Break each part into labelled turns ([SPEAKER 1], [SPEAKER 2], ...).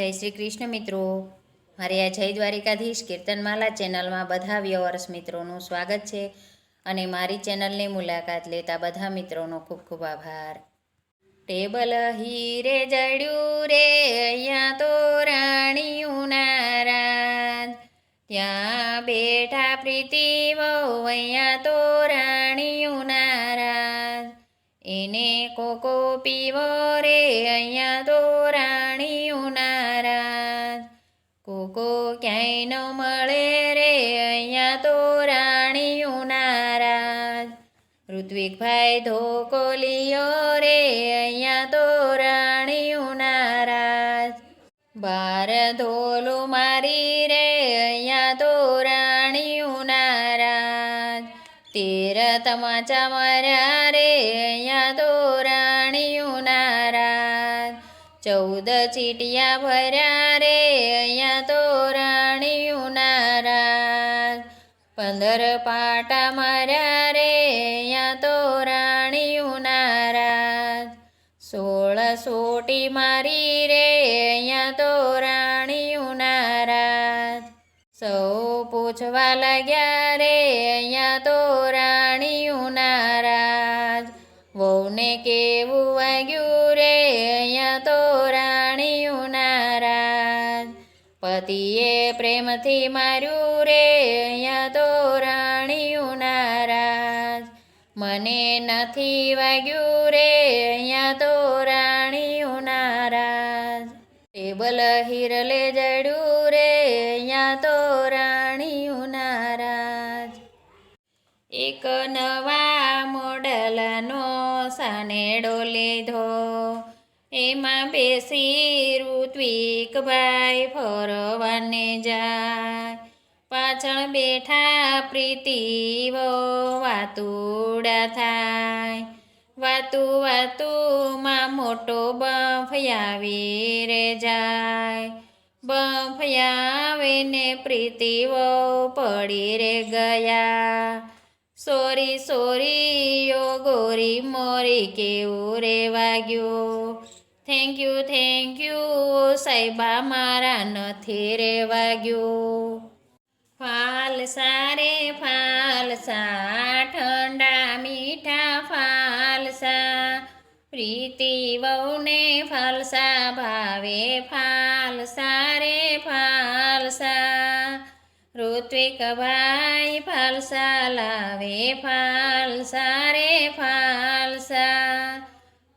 [SPEAKER 1] જય શ્રી કૃષ્ણ મિત્રો. મારી આ જય દ્વારિકાધીશ કીર્તનમાલા ચેનલમાં બધા વ્યવર્સ મિત્રોનું સ્વાગત છે અને મારી ચેનલની મુલાકાત લેતા બધા મિત્રોનો ખૂબ ખૂબ આભાર. ટેબલ હીરે જડ્યું રે, અહીંયા તો રાણીયું નારાજ. ત્યાં બેઠા પ્રીતિ વહુ, અહીંયા તો રાણીયું નારાજ. એને કોકો પીવો રે અહીંયા તો રાણી નારાજ. કોકો ક્યાંય ન મળે રે અહીંયા તો રાણી નારાજ. ઋત્વિકભાઈ ધોકો લિયો રે અહીંયા તો રાણી નારાજ. બાર ધોલું મારી રે અહીંયા તો તેર તમાચા માર્યા રે અહીંયા તોરાણીયું નારાજ. ચૌદ ચીટિયા ભર્યા રે, અહીંયા તોરાણીયું નારાજ. પંદર પાટા માર્યા રે, અહીંયા તોરાણીયું નારાજ. સોળ સોટી મારી રે, અહીંયા તોરા સૌ પૂછવા લાગ્યા રે, અહીંયા તો રાણીયું નારાજ. વહુને કેવું વાગ્યું રે, અહીંયા તો રાણીયું નારાજ. પતિએ પ્રેમથી માર્યું રે, અહીંયા તો રાણીયું નારાજ. મને નથી વાગ્યું રે, અહીંયા તો રાણીયું નારાજ. ટેબલ હિરલે જડ્યું રે અહીંયા તો રાણીઓના નારાજ. એક નવા મોડલનો સાનેડો લીધો, એમાં બેસી ઋત્વિકભાઈ ફરવાને જાય. પાછળ બેઠા પ્રીતિવો વાતુડા થાય. વાતુ વાતુમાં મોટો બફ આવી રે જાય. બફ ને પ્રીતિ વહુ પડી રે ગયા. સોરી સોરી યો ગોરી, મોરી કેવું રે વાગ્યું? થેન્ક યુ થેન્ક યુ સાહેબા, મારા નથી રે વાગ્યું. સારે ફાલ સા, ઠંડા મીઠા ફાલસા, પ્રીતિ વહુને ફાલસા, ભાવે ફાલસા રે ફાલસા. ઋત્વિક ભાઈ ફાલસા, લાવે ફાલસા રે ફાલસા.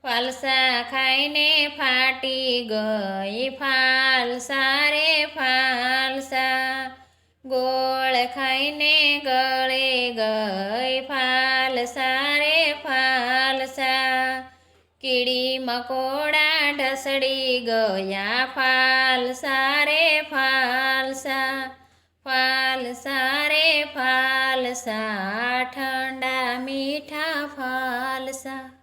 [SPEAKER 1] ફાલસા ખાઈને ફાટી ગઈ, ફાલસા રે ફાલસા. ગોળ ખાઈને ગળે ગઈ ફાલસા મકોડા ઢસડી ગયા ફાલસા રે ફાલસા ફાલસા રે ફાલસા ઠંડા મીઠા ફાલસા.